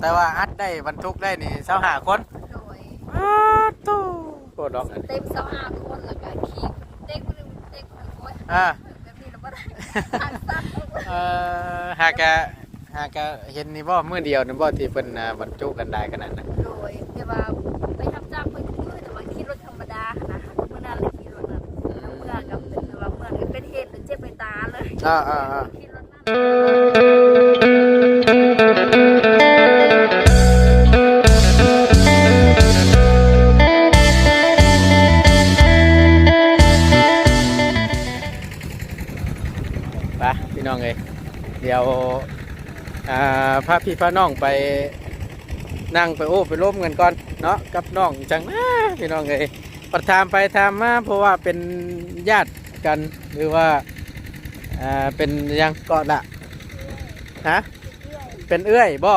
แต่ว่าอัดได้บรรทุกได้นี่เสาหาคนโดยอ้าตู้โคตรดอกอันนี้เต็มสองห้าคนแล้วก็ขี่เด็กคนหนึงเด็กคนหนึงโอ้ยอ่าแบบนี้เราไม่ได้ทางสั้นเอ่อหากะหากะเห็นนี่บ่มื้อเดียวนี่บ่ที่เพิ่นอ่าบรรจุกันได้ขนาดนั้นโดยแต่ว่าไปทำจ้างเพิ่นคือแต่ว่าขี่รถธรรมดานะเมื่อนั้นเลยขี่รถนั้นแล้วเมื่อกับเป็นแต่ว่าเมื่อเป็นเหตุเป็นเจ็บไปตาเลยอ่าอ่าอ่า ขี่รถนั้น เดี๋ยวอ่าพาพี่พาน้องไปนั่งไปโอ้ไปร่วมกันก่อนเนาะกับน้องจังนะพี่น้องเอ้ยประทามไปทามมาเพราะว่าเป็นญาติกันหรือว่าอ่าเป็นหยังเกาะละฮะเป็นเอื้อยบ่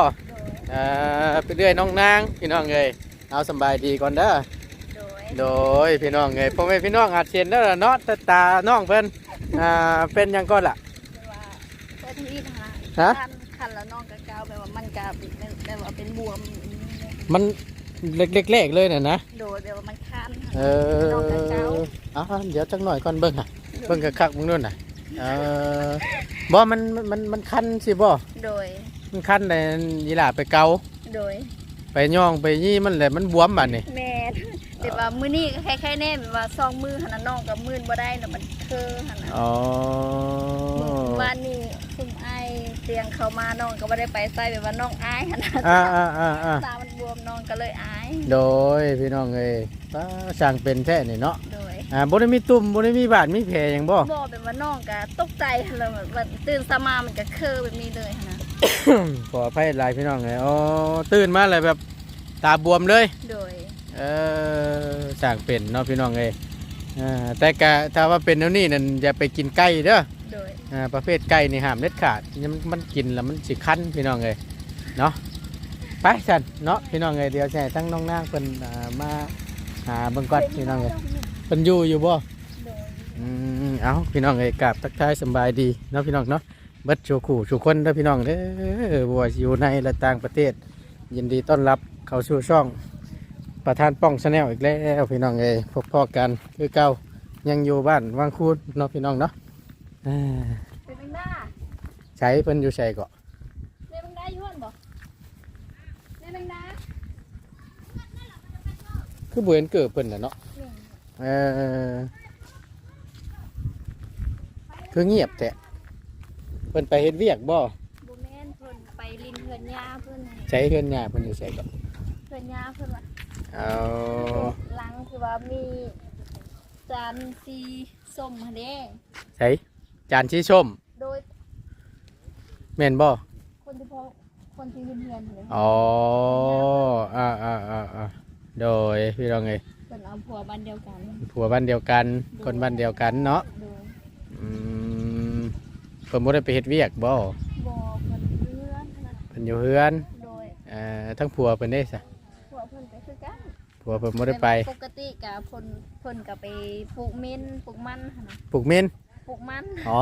อ่าเป็นเอื้อยน้องนางพี่น้องเอ้ยเอาสำบายดีก่อนเด้อโดยโดยพี่น้องเอ้ยพ่อแม่พี่น้องอาจเห็นแล้วล่ะเนาะแต่ตาน้องเพิ่นอ่าเป็นหยังก่อนล่ะแต่ว่า เพื่อนที่นะฮะ คันคันแล้วน้องกะเกาแบบว่ามันกะแบบว่าเป็นบวมมันเล็กๆๆเลยน่ะนะ โดยแบบว่ามันคันเอน้องกะเกาออะเดี๋ยวจักหน่อยก่อนเบิ่งอะ เบิ่งคักๆมึงนู่นน่ะ เออบ่มันมันมันคันสิบ่ โดยมันคันได้ยีหล่าไปเกาโดยไปย่องไปยี่มันแหละมันบวมบัดนี่แม่นแต่ว่ามื้อนี้ก็แค่ๆแน่แบบว่าซองมือหันน่ะน้องกับมือบ่ได้น่ะมันคือหันน่ะอ๋อ วันนี้ซุ่มไอายเตียงเข้ามาน้องก็บ่ได้ไปใส่แบบว่าน้องอายหันน่ะอ่าอ่าอ่าอ่าตามันบวมน้องก็เลยอายโดยพี่น้องเอ้ยป้าสร้างเป็นแท้นี่เนาะโดยอ่าบ่ได้มีตุ่มบ่ได้มีบาดมีแผลหยังบ่บ่แบบว่าน้องก็ตกใจหันเลยแบบว่าตื่นสมามันก็คือแบบนี้เลยหันน่ะขออภัยหลายพี่น้องเลยอ๋อตื่นมาเลยแบบตาบวมเลย โดย เออสร้างเป็นเนาะพี่น้องเลยอ่าแต่กะถ้าว่าเป็นแนวนี้นั่นอย่าไปกินไก่เด้อโดยอ่า ประเภทไก่นี่ห้ามเด็ดขาดมันมันกินแล้วมันสิคั้นพี่น้องเลยเนาะไปสันเนาะพี่น้องเลยเดี๋ยวใช่ทั้งน้องนางเพิ่นมาหาเบิ่งก่อนพี่น้องเลยเพิ่นอยู่อยู่บ่อืมเอาพี่น้องเลยกราบทักทายสบายดีเนาะพี่น้องเนาะบิดชูขู่ชูคนเด้อพี่น้องเด้อบ่ว่าสิอยู่ในและต่างประเทศ ยินดีต้อนรับเข้าสู่ช่องประธานป้องชาแนลอีกแล้วพี่น้องเอ้ยพบพ่อกันคือเก่ายังอยู่บ้านวังคูนเนาะพี่น้องเนาะ อ่าเป็นบังด้าใช้เพิ่นอยู่ใส่ก็เป็นบังด้าอยู่หั่นบ่เป็นบังด้าคือบ่เห็นเกิดเพิ่นน่ะเนาะนี่เออคือเงียบแต่เพิ่นไปเฮ็ดเวียกบ่บ่แม่นเพิ่นไปลินเฮือนยาเพิ่นให้ใช้เฮือนหญ้าเพิ่นอยู่ใส่ก็เฮือนยาเพิ่นว่าเอาหลังคือว่ามีจานสีส้มหั่นเด้ใช้ จานชีส้มโดยแม่นบ่คนที่พอคนที่ลินเฮือนหั่นเด้อ๋ออ่าอ่าอ่าอ่าโดยพี่น้องเอ้ยเพิ่นเอาผัวบ้านเดียวกัน ผัวบ้านเดียวกัน คนบ้านเดียวกันเนาะโดยอืมเพิ่นบ่ได้ไปเฮ็ดเวียกบ่บ่เพิ่นเรือนขนาดเพิ่นอยู่เฮือนโดยเอ่อทั้งผัวเพิ่นได้ซะผัวเพิ่นไปคือกันผัวเพิ่นบ่ได้ไปปกติกะเพิ่นเพิ่นก็ไปปลูกเม่นปลูกมันหั่นน่ะปลูกเม่นป ลูกมันอ๋อ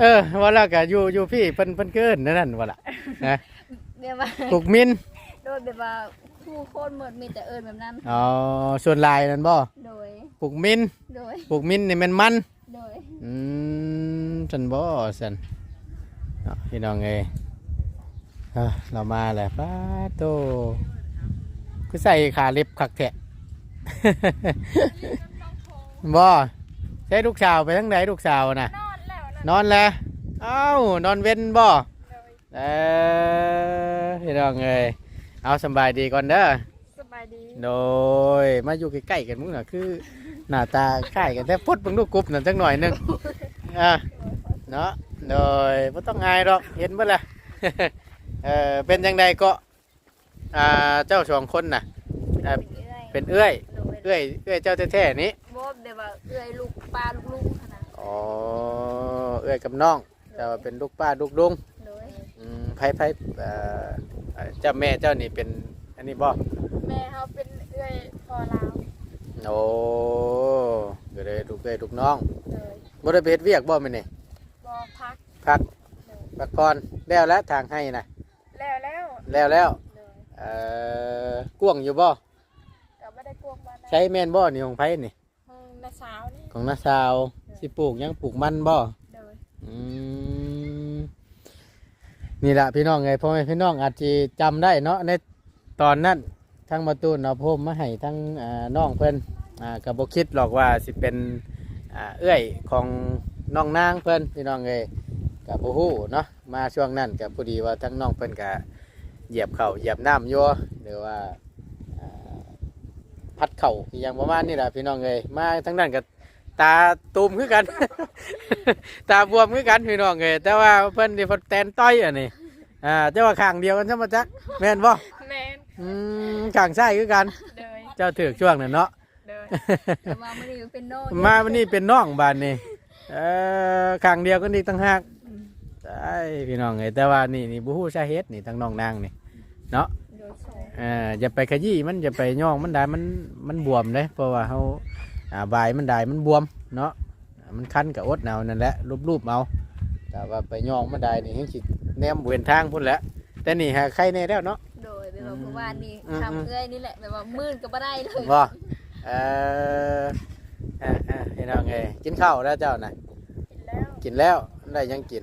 เออว่าแล้วก็อยู่อยู่พี่เพิ่นเพิ่นเกินนั่นนั่นว่าล่ะนะแบบว่าปลูกมินโดยแบบว่าผู้คนหมดมีแต่เอิญแบบนั้น อ๋อส่วนลายนั่นบ่โดย ปลูกมินโดย ปลูกมินนี่แม่นมัน โดย อืมซั่นบ่ซั่นเนาะพี่น้องเอ้ยอะเรามาแล้วป้าโตคือใส่ขาเล็บคักแท้บ่ ใช้ลูกสาวไปทั้งไหนลูกสาวน่ะ นอนแล้วนะนอนแล้วเอ้านอนเว้นบ่เออพี่น้องเอ้ยเอาสำบายดีก่อนเด้อ สบายดีโดยมาอยู่ใกล้ๆกันมึงน่ะคือ หน้าตาคล้ายกันแต่พุดเบิ่งดูกรุ๊ปนั่นจักหน่อยหนึงอะเนาะโดยบ่ต้องอายหรอกเห็นเบ่ล่ะ เออเป็นจังไดก็อ่าเจ้าสองคนน่ะอ่าเป็นเอื้อยเป็นเอื้อยโดยเอื้อยเอื้อยเจ้าแท้ๆนี้บ่ แบบว่าเอื้อยลูกปลาลูกลุงขนาดอ๋อเอื้อยกับน้องแต่ว่าเป็นลูกป้าลูกลุงโดยอืมไผไผเอ่อเอ่อเจ้าแม่เจ้านี่เป็นอันนี้บ่แม่เขาเป็นเอื้อยพอลาวโอ้ก็เลยลูกเอ้ยลูกน้องโดยบ่ได้ไปเฮ็ดเวียกบ่มื้อนี้บ่พักพักพักก่อนแล้วแล้วทางให้นะแล้วแล้วแล้วแล้วเลยเอ่อกวางอยู่บ่ก็ไม่ได้กวงบ้านได้ใช้แม่นบ่นี่ของไผนี่ห้องนา สาวนี่ของน้าสาวสิปลูกหยังปลูกมันบ่เลยอืมนี่ละพี่น้องไงพ่อแม่พี่น้องอาจจะจำได้เนาะในตอนนั้นทั้งมาตูนเอาพรมมาให้ทั้งอ่าน้องเพิ่นอ่ากับบคิดหรอกว่าสิเป็นอ่าเอื้อยของน้องนางเพิ่นพี่น้องเอ้ยกับโอ้โหเนาะมาช่วงนั้นกับพอดีว่าทั้งน้องเพิ่นกับเหยียบเข่าเหยียบน้ำอยู่หรือว่าอ่า พัดเข่าอหย่างประมาณนี้แหละพี่น้องเอ้ยมาทั้งนั้นกับตาตูมคือกัน ตาบวมคือกันพี่น้องเอ้ยแต่ว่าเพิ่นนี่เพิ่นแตนต้อยอันนี้อ่าแต่ว่าข้างเดียวกันใช่ไหมจักแม่นบ่แมนอืมข้างซ้ายคือกันเลยเจ้าถือช่วงนั้นเนาะเลยแต่ว่าไม่ได้เป็นโน่มาวันนี้เป็นน้องบานนี่เออข้างเดียวกันอีกตั้งหากใช่พี่น้องเอ้ยแต่ว่านี่นี่บูฮู้สาเหตุนี่ทั้งน้องนางนี่เนาะโดยใช่เอออย่าไปขยี้มันอย่าไปย่องมันได้มันมันบวมเลยเพราะว่าเขาอ่าบายมันได้มันบวมเนาะอ่ามันคันกับอดเอานั่นแหละรูปๆเอาแต่ว่าไปย่องมันได้นี่เห็นสิแนมเวียนทางพุ่นแหละแต่นี่หาใครแน่แล้วเนาะโดยแบบว่าเมื่อวานนี้อืมทำเอ้ยนี่แหละแบบว่ามื่นก็ไม่ได้เลยบ่เออเออเออพี่น้องเอ้ยกินข้าวแล้วเจ้าน่ะแล้วกินแล้วได้ยังกิน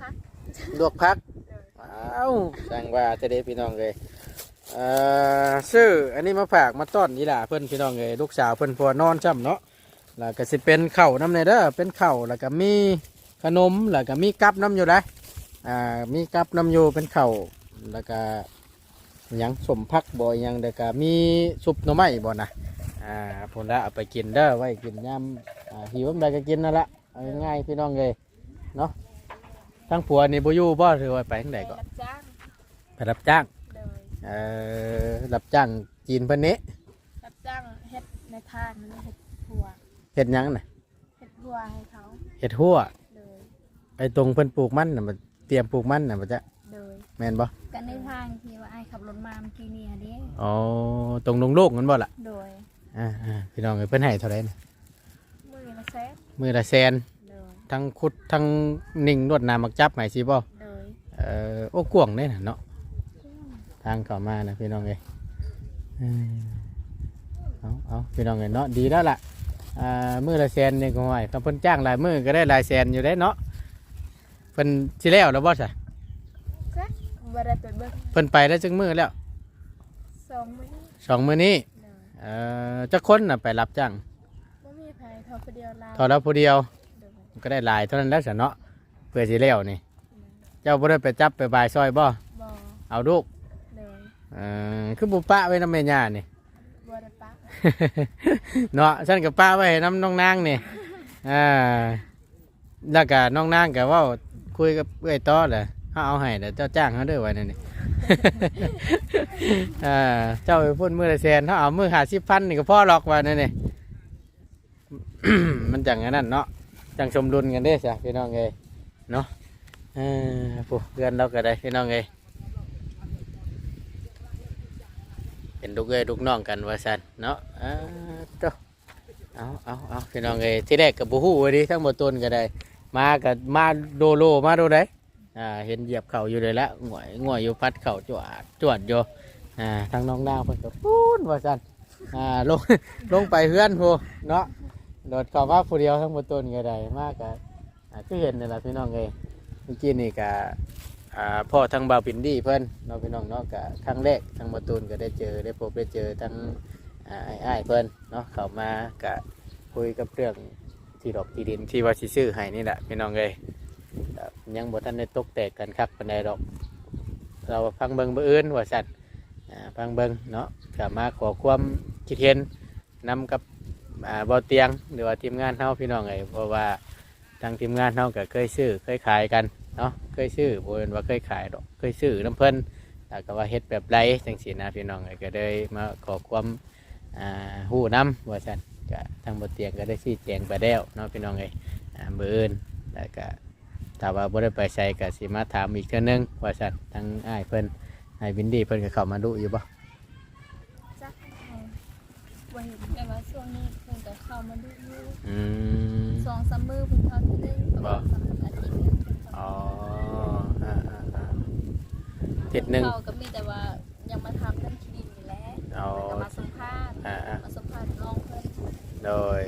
พักลวกพักเลย อ้าวสั่งว่าจะได้พี่น้องเลยเอ่อซื้ออันนี้มาฝากมาต้อนนี่ล่ะเพิ่อนพี่น้องเลยลูกสาวเพิ่อนพัวนอนจ้ำเนาะแล้วก็สิเป็นเข้าน้ำในเด้อเป็นเข้าแล้วก็มีขนมแล้วก็มีกับน้ำอยู่ได้อ่ามีกับน้ำอยู่เป็นเข้าแล้วก็ยังสมพักบ่อหยังเด้อก็มีซุปหน่อไม้บ่นะอ่าผลละเอาไปกินเด้อไว้กินยามอ่าหิวอะไรก็กินนั่นละง่ายพี่น้องเลยเนาะ ทั้งผัวนี่บ่อยู่บ่หรือว่าไปทางใดก็รับจ้างไปรับจ้างเลยเอ่อรับจ้างจีนเพิ่นนี้รับจ้างเฮ็ดในทางนี่เฮ็ดหัวเฮ็ดหยังน่ะเฮ็ดหัวให้เขาเฮ็ดหัวเลยไอ้ตรงเพิ่นปลูกมันน่ะมันเตรียมปลูกมันน่ะมันจะเลยแม่นบ่กันในทางที่ว่าไอ้ายขับรถมาเมื่อกี้นี่ฮะเด้อ๋อตรงลงโลกมันบ่ล่ะโดยอ่าอ่าพี่น้องเอ้ยเพิ่นให้เท่าไหร่น่ะมือละแสนมื้อละแสนเลย ทั้งขุดทั้งนิ่งรวดน้ำมักจับให้สิบ่เลยเอ่อโอ้กวางเด้น่ะเนาะทางเข้ามานะพี่น้องเอ้ยอืมเอาเอาพี่น้องเอ้ยเนาะดีแล้วล่ะอ่ามื้อละแสนนี่ก็ไหวถ้าเพิ่นจ้างหลายมื้อก็ได้หลายแสนอยู่ได้เนาะเพิ่นสิแล้วแล้วบ่ซะจ้ะบ่ได้ไปเบิ่งเพิ่นไปได้จึงมือแล้วสองมื้อนี้สองมือนี้เลยเอ่อจักคนน่ะไปรับจ้างบ่มีไผเทอผู้เดียวลาวทอแล้วผู้เดียว โดยก็ได้หลายเท่านั้นแล้วสะเนาะเพื่อสิแล้วนี่ เจ้าบ่ได้ไปจับไปบายซอยบ่บ่เอาลูกเลยเอ่อคือบุปะไว้น้ำแม่ย่านี่ บ่ได้ปะเนาะฉันกับป้าไว้ให้น้ำน้องนางนี่ อ่าแล้วก็น้องนางก็เว่าคุยกับเอ้อยต้อแหละเขาเอาให้เดี๋ยวเจ้าจ้างเขาเด้อไว้นั่นนี่ อ่าเจ้าไปพ่นมือละแสนเขาเอามือหาสิบพันนี่ก็พ่อหรอกว่านั่นนี่ มันจังอันนั้นเนาะ จังสมดุลกันเด้จ้ะพี่น้องเอ้ยเนาะเออผู้เพื่อนเราก็ได้พี่น้องเอ้ยเป็นลูกเอ้ยลูกน้องกันว่าสันเนาะเอ่าเจ้าเอาเอาเอาพี่น้องเอ้ยที่แรกกับบูฮู้ว่าดิทั้งหมดต้นก็ได้ มากับมาโดโลมาโดได้อ่าเห็นเหยียบเข่าอยู่เลยละหงอยหงอยอยู่พัดเข่าจวดจวดอยู่อ่าทางน้องดาวเพิ่นก็ปูนว่าสันอ่าลงลงไปเฮือนพูเนาะ โดดเข้ามาผู้เดียวทั้งหมดต้นก็ได้มากกะอ่าคือเห็นนี่แหละพี่น้องเลยเมื่อกี้นี่กะอ่าพ่อทั้งบาวปินดี้เพิ่อนเนาะพี่น้องเนาะกะครั้งแรกทั้งหมดต้นก็ได้เจอได้พบได้เจอทั้งไอ้อ้เพิ่อนเนาะเขามากะคุยกับเรื่องที่ดอกที่ดินที่ว่าสิซื้อให้นี่แหละพี่น้องเลยยังบ่ทันได้ตกแตกกันคักปานใดดอก เราฟังเบิ่งเบ่อื่นว่าสั่นอ่าฟังเบิ่งเนาะก็มาขอความคิดเห็นนำกับ อ่าบ่เตียงหรือว่าทีมงานเฮาพี่น้องไงเพราะว่าทางทีมงานเฮาก็เคยซื้อเคยขายกันเนาะเคยซื้อบ่เป็นว่าเคยขายดอกเคยซื้อน้ำเพิ่นแต่ก็ว่าเฮ็ดแบบไรจังซี่นะพี่น้องไงก็เลยมาขอความอ่าฮู้นํว่าซั่นก็ทางบ่เตียงก็ได้ชี้แจงไปแล้วเนาะพี่น้องไงอ่ามื้ออื่นแล้วก็ถ้าว่าบ่ได้ไปใส่ก็สิมาถามอีกเทื่อนึงว่าซั่นทางอ้ายเพิ่นอ้วินดี้เพิ่นก็เข้ามาดูอยู่บ่ บ่เห็นแต่ว่าช่วงนี้เพิ่นก็เข้ามาดูอยู่อืม สองสามมื้อเพิ่นเข้าทีนึงประมาณสามอาทิตย์หนึงเพิ่นเข้าอ๋ออ่าอ่าอ่าตหนึ่ง เขาก็มีแต่ว่ายังมาทำเรื่องที่ดินอยู่แล้วเอาแล้วก็มาสัมภาษณ์อ่า มาสัมภาษณ์น้องเพิ่นโดย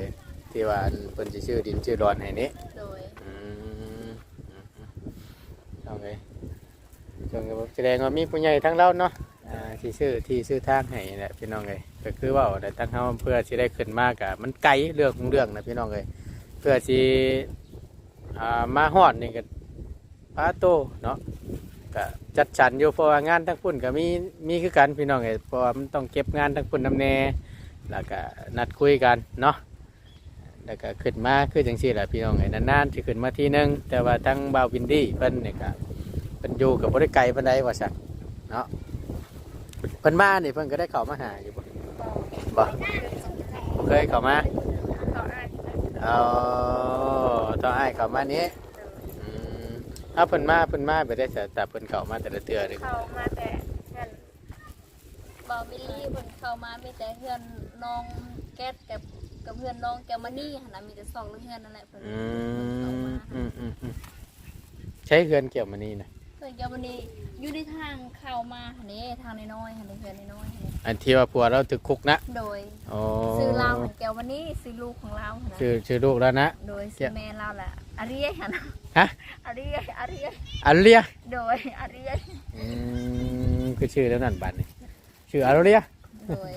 ที่ว่าอันเพิ่นสิชื่อดินชื่อดอนให้นี้โดยอืมอืมอืมเอาไงจงแสดงว่ามีผู้ใหญ่ทั้งเราเนาะอ่าที่ชื่อที่ชื่อทางให้แหละพี่น้องเอ้ย ก็คือว่าได้ตั้งเฮาเพื่อสิได้ขึ้นมากอะมันไกลเรื่องของเรื่องนะพี่น้องเอ้ยเพื่อสิอ่ามาฮอดนี่ก็พาโตเนาะก็จัดสรรอยู่เพราะว่างานทั้งพุ่นก็มีมีคือกันพี่น้องเอ้ยเพราะว่ามันต้องเก็บงานทั้งพุ่นนำแน่แล้วก็นัดคุยกันเนาะแล้วก็ขึ้นมาคือจังซี่แหละพี่น้องไอ้นานๆที่ขึ้นมาทีนึงแต่ว่าทั้งบาววินดี้เพิ่นเนี่ยก็เพิ่นอยู่กับบริไกลปานใดว่าซั่นเนาะเพิ่นมาเนี่ยเพิ่นก็ได้เข้ามาหาอยู่บ่ บ่เคยเข้ามาเขาอ่านเอาต้องอ้ายเข้ามานี้อืมถ้าเพิ่นมาเพิ่นมาไปได้แต่แต่เพิ่นเข้ามาแต่ละเทื่อนี่เข้ามาแต่เพื่อนบอบิลลี่เพิ่นเข้ามามีแต่เพื่อนน้องแก๊สกับกับเพื่อนน้องแกวมานี่หั่นน่ะมีแต่สองเรื่องเพื่อนนั่นแหละเพิ่นอืเข้ามมาอืมอืมอืมใช้เฮือนเกี่ยวมานี่นะ เพื่อนแกวมานี่อยู่ในทางเข้ามาหั่นนี่ทางน้อยๆหั่นนี่เพื่อนน้อยๆหั่นนี่อันที่ว่าผัวเราถึกคุกนะโดยโอ้ซื้อเราของแกวมานี่ซื้อลูกของเราหั่นนะชื่อชื่อลูกแล้วนะ โดยซื้อแม่เราแหละอาริยหั่นน่ะฮะ อาริยอาริยอันเลียโดยอาริยอืมคือชื่อแล้วนั่นบัดนี่ชื่ออันเลียโดย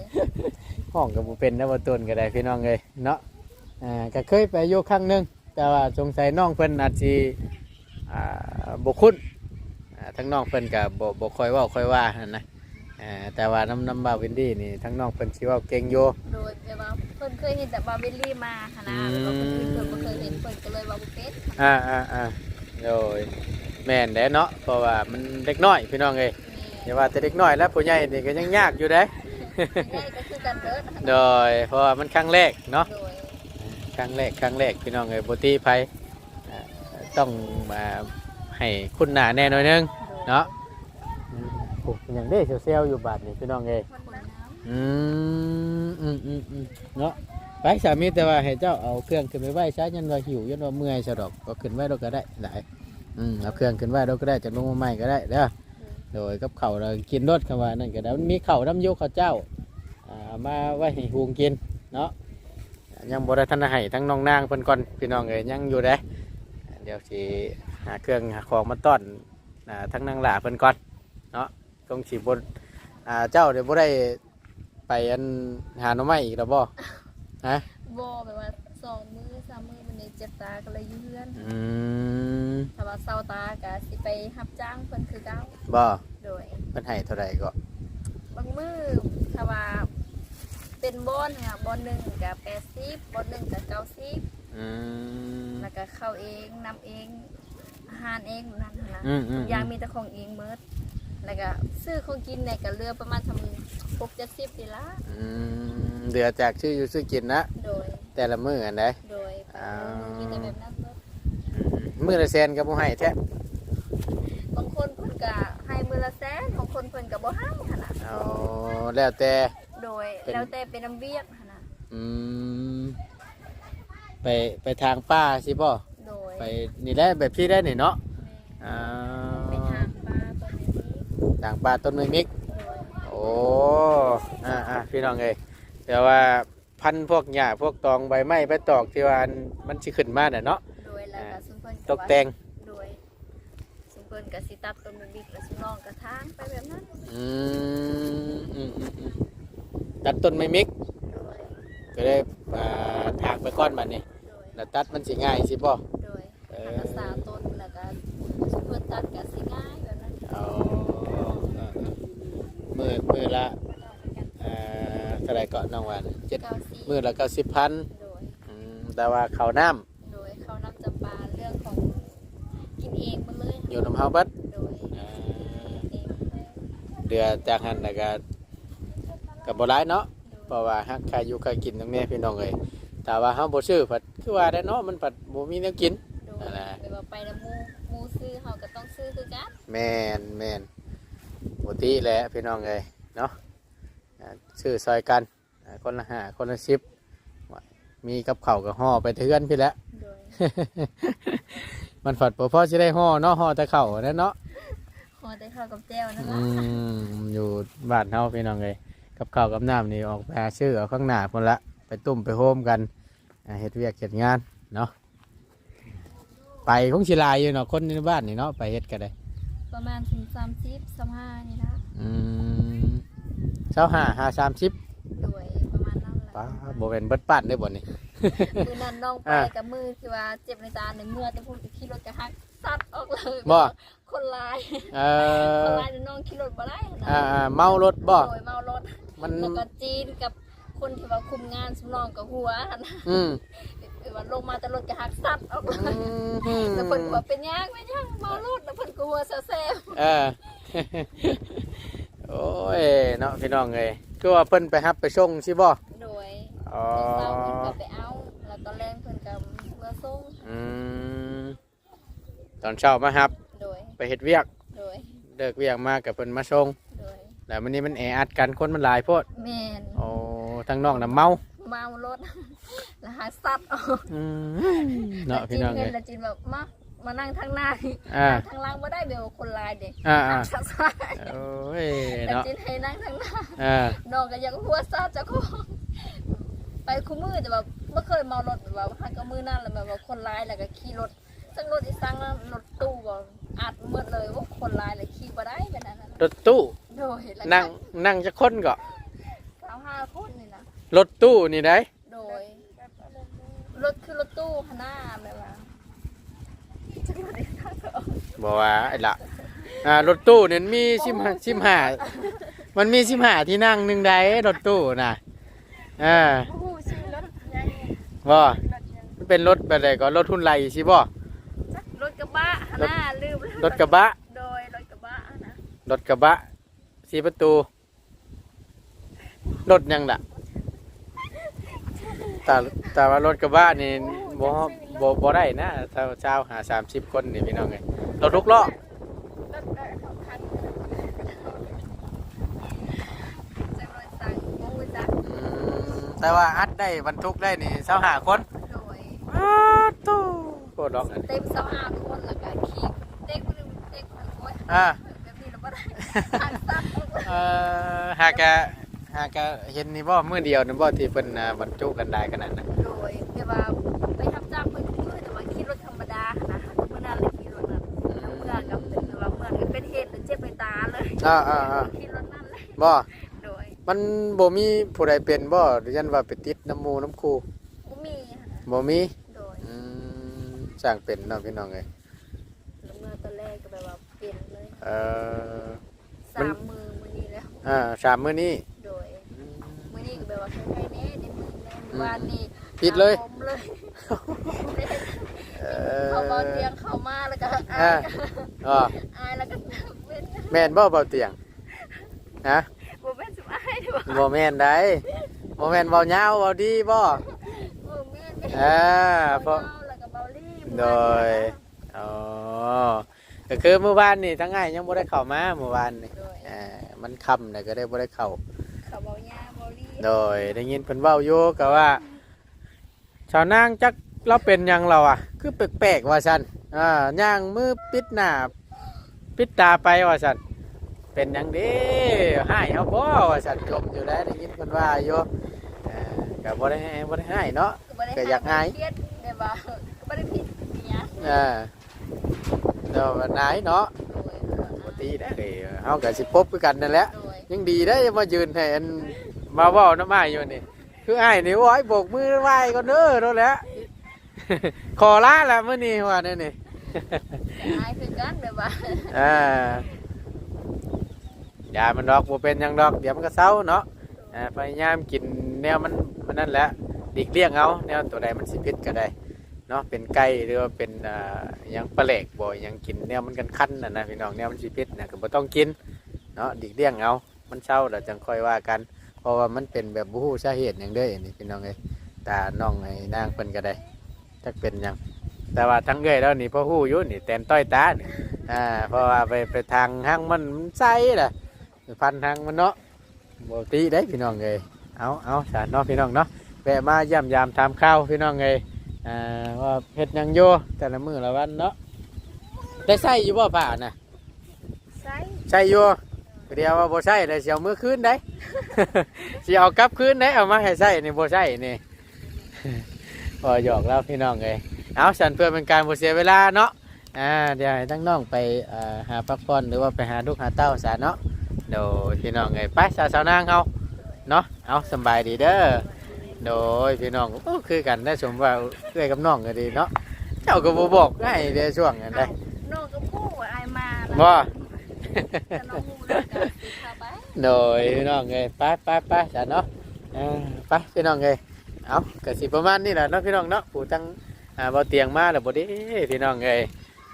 ห้องกับบุเป็นนะว่าต้นก็ได้พี่น้องเลยเนาะอ่าก็เคยไปอยู่ครั้งหนึงแต่ว่าสงสัยน้องเพิ่นอาจสิอ่าบ่คุ้นอ่า ทั้งน้องเพิ่นก็บ่บ่ค่อยเว้าค่อยว่าหั่นนะอ่าแต่ว่าน้ำน้ำบาววินดี้นี่ทั้งน้องเพิ่นสิเว้าเก่งอยู่โดยแบบว่าเพิ่นเคยเห็นแต่บาเบลลี่มาหั่นนะแล้วก็เพิ่นเพิ่นบ่เคยเห็นเพิ่นก็เลยว่าบ่เป็นอ่าอ่าอ่าโดยแม่นแด้เนาะเพราะว่ามันเด็กน้อยพี่น้องเอ้ยอย่าว่าแต่เด็กน้อยแล้วผู้ใหญ่นี่ก็ยังยากอยู่เด้ แม่ก็คือกันเด้อโดยเพราะว่ามันครั้งแรกเนาะ โดยครั้งแรกครั้งแรกพี่น้องเอ้ยปกติไปอ่าต้องมา ให้คุณหนาแน่หน่อยนึงเนาะโอ้ยังได้เซลล์อยู่บาทนี่พี่น้องเอ้ยมันบ่น้ำอืมอืมอืมอืมเนาะไปสามีแต่ว่าให้เจ้าเอาเครื่องขึ้นไปไหว้ซะยันว่าหิวยันว่าเมื่อยซะดอกก็ขึ้นไหว้เราก็ได้หลายอืมเอาเครื่องขึ้นไหว้เราก็ได้จากลงมาใหม่ก็ได้เด้อโดยกับข้าวเรากินรสคำว่านั่นก็ได้มันมีข้าวน้ำโยกข้าวเจ้าอ่ามาไว้ให้หุงกินเนาะยังบ่ได้ทันได้ให้ทั้งน้องนางเพิ่นก่อนพี่น้องเอ้ยยังอยู่เด้เดี๋ยวสิ หาเครื่องหาของมาต้อนอ่าทั้งนางหล่าเพิ่นก่อนเนาะตรงสิบ่อ่าเจ้าเดี๋ยวบ่ได้ไปอันหาหน่อไม้อีกแล้วบ่ฮะบ่แบบว่าสองมือสามมือมันนี่เจ็บตาก็เลยอยู่เฮือนอืมถ้าว่าเศร้าตาก็สิไปรับจ้างเพิ่นคือเก่าบ่โดย เพิ่นให้เท่าไหร่ก็บางมือถ้าว่าเป็นบอนค่ะบอนหนึ่งกับแปดสิบบอนหนึ่งกับเก้าสิบอืมแล้วก็เข้าเองนำเองอา หารเองนั่นนะอืมอืม ทุกอย่างมีแต่ของเองเมิดแล้วก็ซื้อของกินเนี่ยก็เหลือประมาณทำหกเจ็ดสิบปีละอืมเหลือจากชื่ออยู่ซื้อกินนะโดยแต่ละมื้ออันใดโดยอ้าวมีแต่แบบนั้นเบิดมื้อละแสนก็บ่ให้แท้บางคนเพิ่นก็ให้มือละแสนบางคนเพิ่นก็บ่ให้ขนาดเอาแล้วแต่ โดยเป็น แล้วแต่เป็นน้ำเบียกขนาดอืมไปไปทางป้าสิบ่โดย ไปนี่แหละแบบที่ได้นี่เนาะอ่าไปทางปลาตัวนี้ทางป้าต้นไม้มิกโดยโอ้อ่าอ่าพี่น้องเอ้ยแต่ว่าพันธุ์พวกหญ้าพวกตองใบไม้ใบตอกที่ว่ามันสิขึ้นมาน่ะเนาะโดยแล้วก็ซุมเพิ่นตกแต่งโดยซุมเพิ่นก็สิตัดต้นมะบิกแล้วซุมน้องก็ทางไปแบบนั้นอืมอืมอืมอืมตัดต้นไม้มิก โดยก็ได้อ่าถากไปก้อนมันนี่โดยแล้วตัดมันสิง่ายสิบ่ โดยเออรักษาต้นแล้วก็ซุมเพิ่นตัดก็สิง่ายแบบนั้นเอาอ่ามือมือละอ่าเท่าไหรก่อนน้องวันเจ็ดเก้าสี่มือละเก้าสิบพันโดย อืมแต่ว่าเขาวน้โดยเขานำจำปาเรื่องของกินเองหมันเลยำอยู่น้ำเฮาเบัดโดยอ่าเองเลยเดือจากหันแล้วก็กับบ่ร้ายเนาะ โดเพยราะว่าฮักใครอยู่ใครกินตรงนี้พี่น้องเอ้ยแต่ว่าเฮาบ่ซื้อผัดคือว่าได้เนาะมันผัดบ่มีแนวกิน ซื้อคือกันแม่นแม่นปกติแหละพี่น้องเอ้ยเนาะอ่าซื้อซอยกันอ่าคนละห้าคนละสิบมีกับข้าวกับห่อไปเทือนพี่แหล้ว โดยมันฝัดบ่พอสิได้ห่อเนาะห่อแต่ข้าวนั่นเนาะหพอได้ข้าวกับแจ้วนะอืคะมอยู่บ้านเฮาพี่น้องเลยกับข้าวกับน้ำนี่ออกไปหาชื่อเอาข้างหน้าพุ่นละไปตุ่มไปโฮมกันอ่าเฮ็ดเวียกเฮ็ดงานเนาะ ไปคงสิหลายอยู่เนาะคนในบ้านนี่เนาะไปเฮ็ดกันได้ ประมาณถึงสามสิบสามห้านี่นะอืมเช้าห้าห้าสามสิบโดยประมาณนั้นแหละป้าบ่เป็นเบิดปั้นได้บ่นี่ มือนั้นน้องไปอ่ากับมือที่ว่าเจ็บในตาในเมื่อแต่พูดกับขี่รถกระหักซัดออกเลยบ่ คนร้ายเอคนอร้ายเนี่ยน้องขี่รถมาได้นะอ่าอ่าเมารถบ่โดยเมารถมันแล้วก็จีนกับ คนที่ว่าคุมงานสำรองกับหัวหั่นนะอืมว่าลงมาแต่รถกระหักซัดออกเลยอืม แล้วเพิ่นก็ว่าเป็นยังเป็นยังเมารถแล้วเพิ่นก็หัวแซ่บเออ โอ้ยเนาะพี่น้องเอ้ยคือว่าเพิ่นไปรับไปส่งสิบ่ๆโดยอ๋อเช้าเพิ่นก็ไปเอา แล้วตอนแรงเพิ่นก็เมื่อส่งอืมตอนเช้ามาครับ โดยไปเฮ็ดเวียกโดยเลิกเวียกมากับเพิ่นมาส่งโดย แล้ววันนี้มันแออัดกันคนมันหลายโพด แม่นโอ้ ทั้งน้องน่ะเมาเมารถแล้วหาซัดออกอืมเนาะพี่น้องเงิเอ้นยแล้วจินแบบมามานั่งทางหน้านี่อ่านั่งทางหล่างบ่ได้เบลคนลายเด็กอ่าอ่าชัดซ้ายโอ้ยแต่เนาะจินให้นั่งทางหน้าอ่าน้องก็ยังหัวซาดเจ้าของไปคู่มือแต่แบบไม่เคยเมารถแบบว่าหักกับมือนั่นแล้วแบบว่าคนร้ายแล้วก็ขี่รถสังรถอีสังนั้นรถตู้ก็อัดหมดเลยว่าคนร้ายเลยขี่บ่ได้แบบนั้นนะรถตู้โดยแล้วนั่งนั่งจะคนก็ สาวห้าคนนี่นะ รถตู้นี่ได้โดย รถคือรถตู้หน้าแบบว่าจังหวะนี้ทางออกบอกว่าไอ้ละอ่ารถตู้เนี่ยมีสิบห้าสิบห้ามันมีสิบห้าที่นั่งหนึ่งได้รถตู้น่ะอ่าโอ้โหชื่อรถยังบ่มันเป็นรถแบบใดก็รถทุนไหลสิบ่รถกระบะหน้าลืมแล้วรถกระบะโดยรถกระบะนะรถกระบะสีประตูรถยังล่ะ แต่แต่ว่ารถกระบะนี่บ่บ่บ่ได้นะถ้าเช้าหาสามสิบคนนี่พี่น้องไงรถทุกล้อรถเอ่อเขาคันจะรถสั่งโอ้ยจ้ะอืมแต่ว่าอัดได้บรรทุกได้นี่เช้าหาคนโดยอ้าตู้โคตรดอกอันนี้เต็มสภาพคนแล้วก็ขี่เด็กคนหนึงเด็กคนโอ้ยอ่าแบบนี้เราไม่ได้ทางสั้นเอ่อหากะ หากะเห็นนี่บ่มื้อเดียวนี่บ่ที่เพิ่นน่ะบรรจุกันได้ขนาดนั้นโดยแบบว่าไปทำจ้างเพิ่นเมื่อแต่ว่าขี่รถธรรมดานะเมื่อนั้นเลยขี่รถนั้นแล้วเมื่อกับแบบว่าเมื่อก็เป็นเหตุเจ็บในตาเลยอ่าอ่าอ่าขี่รถนั่นเลยบ่ โดยมันบ่มีผู้ใดเป็นบ่หรือยันว่าไปติดน้ำหมูน้ำคูบ่มีค่ะบ่มีโดยอืมสร้างเป็นเนาะพี่น้องเอ้ยแล้วเมื่อตอนแรกก็แบบว่าเปลี่ยนเลยเอ่อ สามมือมือนี้แล้วอ่าสามมื้อนี้โดยมือนี้ก็ แบบว่าใช้ได้แน่ในมือแน่เมื่อวานนี้ปิดเลยตามผมเลยเอเขาบออเตียงเข้ามาแล้วก็อาอ่ายอ๋ออายแล้วก็เป็นแม่นบ่เบาเตียงฮะบ่เป็นสุดอายดีกว่าบ่แม่นได้บ่แม่นเว้ายาวเว้าดีบ่บ่แม่นอ่าเพราะเมาแล้วก็เบาลี่โดยอ๋อก็คือเมื่อวานนี่ทั้งง่ายยังบ่ได้เข้ามาเมื่อวานนี่โดยอ่ามันค่ำน่ะก็ได้บ่ได้เข้าเขาเบาหญ้าเบาลี่ โดยได้ยินเพิ่นเว้าอยู่ก็ว่า ชาวนางจักเราเป็นหยังเราอะ คือแปลกๆว่าซั่นอ่าย่างมือปิดหน้าปิดตาไปว่าซั่นเป็นหยังเด้หายเฮาบ่ว่าซั่นจมอยู่แล้วได้ยินเพิ่นว่าอยู่อ่าก็บ่ได้บ่ได้หายเนาะบ่ได้ก็อยากอาย เครียดแบบว่าบ่ได้ผิดหยังอ่าเดี๋ยววันไหนเนาะโดยปกติได้เลยเฮาก็สิพบคือกันนั่นแหละ โดยยังดีได้มายืนให้อัน มาเว้าน้ำอ้ายอยู่นี่ คืออ้ายนี่โอ้ยโบกมือไหว้ก็เด้อนั่นแหละขอลาละมื้อนี้ว่านี่นี่อายคือกันแบบว่าอ่าอย่ามันดอกบ่เป็นหยังดอกเดี๋ยวมันก็เศร้าเนาะอ่าพยายามกินแนวมันมันนั่นแหละดีกเลี่ยงเอาแนวตัวใดมันสิพิษก็ได้เนาะเป็นไก่หรือว่าเป็นอ่าหยังปลาแหลกบ่หยังกินแนวมันกันคันน่ะนะพี่น้องแนวมันสิพิษน่ะก็บ่ต้องกินเนาะดีกเลี่ยงเอามันเศร้าแล้วจังค่อยว่ากัน เพราะว่ามันเป็นแบบบ่ฮู้สาเหตุหยังเด้ออันนี้พี่น้องเอ้ยตาน้องไอ้นางเพิ่นก็ได้จักเป็นหยัง แต่ว่าทั้งเอ้ยแล้วนี่พ่อฮู้อยู่นี่แตนต้อยตานี่อ่าเพราะว่าไปไปทางห้างมันมันใส่ล่ะพันทางมันเนาะบ่ตีได้พี่น้องเอ้ยเอาเอาสารเนาะพี่น้องเนาะแวะมาย่ำยามถามข้าวพี่น้องเอ้ยอ่าว่าเฮ็ดหยังอยู่แต่ละมื้อละวันเนาะได้ใส่อยู่บ่ผ้าน่ะใส่ใช่อยู่ เดียวว่าบ่ใช่เลยสิเอามือคืนได้สิเอากลับคืนได้เอามาให้ใส่นี่บ่ใช่นี่ พอหยอกแล้วพี่น้องเลยเอาสันเพื่อเป็นการบ่เสียเวลาเนาะอ่าเดี๋ยวให้ทั้งน้องไปอ่าหาพักผ่อนหรือว่าไปหาลูกหาเต้าซะเนาะโดยพี่น้องเลยไปสาวสาวนางเฮาเนาะเอาสำบายดีเด้อโดยพี่น้องโอ้คือกันได้สมว่าเอ้อยกับน้องก็ดีเนาะเจ้าก็บ่บอกให้เด้อช่วงนั้นได้น้องก็พูดว่าอายมาแล้วบ่ โดยพี่น้องเลยไปไปไปจ้ะเนาะไปพี่น้องเลยเอากระสิประมาณนี้แหละเนาะพี่น้องเนาะผู้ตั้งอ่าบ่เตียงมาแล้วบ่ดีพี่น้องเลย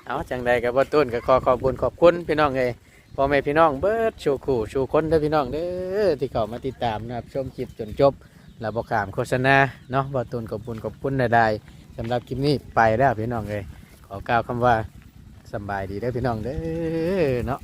เอาจังใดกับบ่ต้นก็ขอขอบคุณขอบคุณพี่น้องเลยพ่อแม่พี่น้องเบิดชูขู่ชูคนเด้อพี่น้องเด้อที่เข้ามาติดตามนะครับชมคลิปจนจบแล้วบ่ขามโฆษณาเนาะบ่ต้นขอบคุณขอบคุณใดๆสำหรับคลิปนี้ไปแล้วพี่น้องเลยขอกล่าวคำว่าสบายดีเด้พี่น้องเด้อเนาะ